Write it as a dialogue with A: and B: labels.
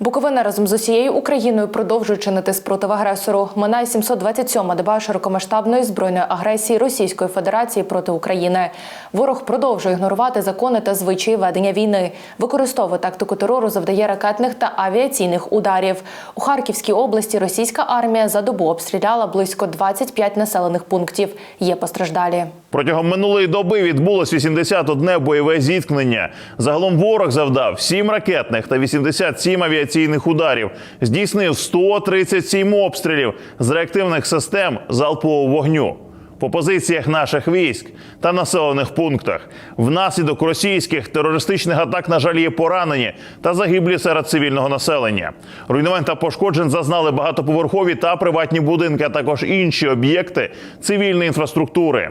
A: Буковина разом з усією Україною продовжує чинити спротив агресору. Минає 727-ма доба широкомасштабної збройної агресії Російської Федерації проти України. Ворог продовжує ігнорувати закони та звичаї ведення війни, використовує тактику терору, завдає ракетних та авіаційних ударів. У Харківській області російська армія за добу обстріляла близько 25 населених пунктів. Є постраждалі.
B: Протягом минулої доби відбулось 81 бойове зіткнення. Загалом ворог завдав 7 ракетних та 87 авіаційних ударів. Здійснив 137 обстрілів з реактивних систем залпового вогню. По позиціях наших військ та населених пунктах внаслідок російських терористичних атак, на жаль, є поранені та загиблі серед цивільного населення. Руйнувань та пошкоджень зазнали багатоповерхові та приватні будинки, а також інші об'єкти цивільної інфраструктури.